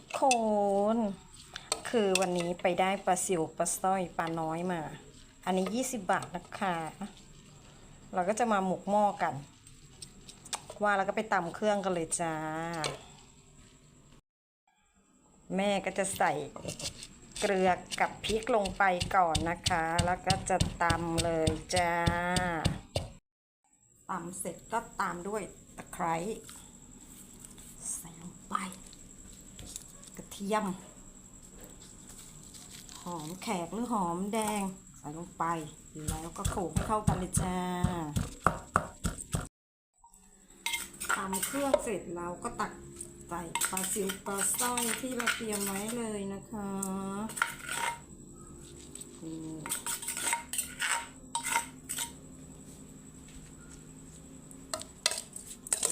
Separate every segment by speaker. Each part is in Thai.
Speaker 1: ทุกคน คือวันนี้ไปได้ปลาซิวปลาสร้อยปลาน้อยมา อันนี้ 20 บาทนะคะ เราก็จะมาหมกหม้อกัน ว่าแล้วก็ไปตำเครื่องกันเลยจ้า แม่ก็จะใส่เกลือกับพริกลงไปก่อนนะคะ แล้วก็จะตำเลยจ้าตำเสร็จก็ตามด้วยตะไคร้ใส่ลงไป เทียม หอมแขกหรือหอมแดง ใส่ลงไป แล้วก็โขลกเข้ากันเลยจ้าตำเครื่องเสร็จเราก็ตักใส่ปลาซิวปลาสร้อยที่เราเตรียมไว้เลยนะคะ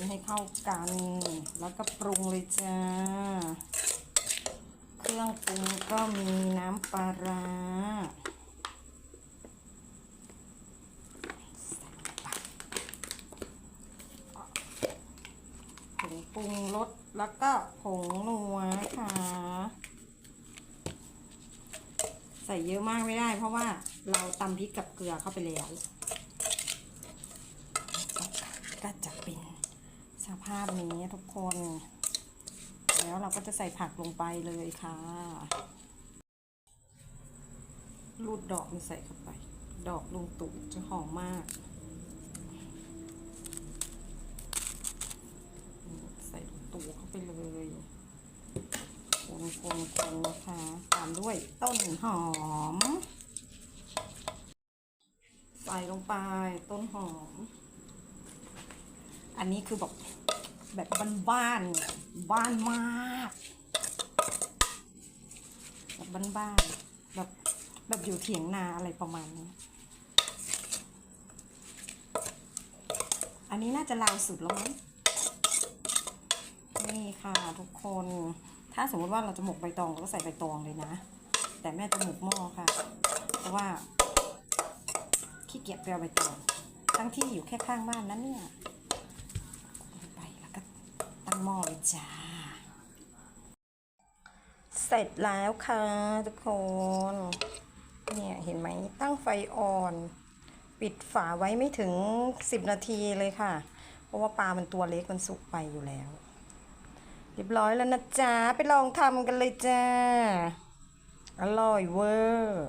Speaker 1: ให้เข้ากัน แล้วก็ปรุงเลยจ้า ปรุงก็มีน้ำปลาร้าผงปรุงรสแล้วก็ผงนัวนะคะใส่เยอะมากไม่ได้ เพราะว่าเราตำพริกกับเกลือเข้าไปแล้วก็จะเป็นสภาพนี้ทุกคน แล้วเราก็จะใส่ผักลงไปเลยค่ะรูดดอกมันใส่เข้าไป ดอกลงตู่จะหอมมาก ใส่ลุงตู่เข้าไปเลยคนคนคนนะคะตามด้วยต้นหอม ใส่ลงไปต้นหอม อันนี้คือแบบ แบบบ้านๆบ้านมาก แบบบ้านๆแบบแบบอยู่เถียงนาอะไรประมาณนี้ อันนี้น่าจะลาวสุดแล้วมั้งนี่ค่ะทุกคน ถ้าสมมติว่าเราจะหมกใบตองเราก็ใส่ใบตองเลยนะ แต่แม่จะหมกหม้อค่ะ เพราะว่าขี้เกียจไปเอาใบตอง ทั้งที่อยู่แค่ข้างบ้านนั้นเนี่ย ตั้งหม้อเลยจ้า เสร็จแล้วค่ะทุกคน เนี่ยเห็นไหมตั้งไฟอ่อน ปิดฝาไว้ไม่ถึง 10 นาทีเลยค่ะ เพราะว่าปลามันตัวเล็กมันสุกไปอยู่แล้ว เรียบร้อยแล้วนะจ๊ะ ไปลองทำกันเลยจ้า อร่อยเวอร์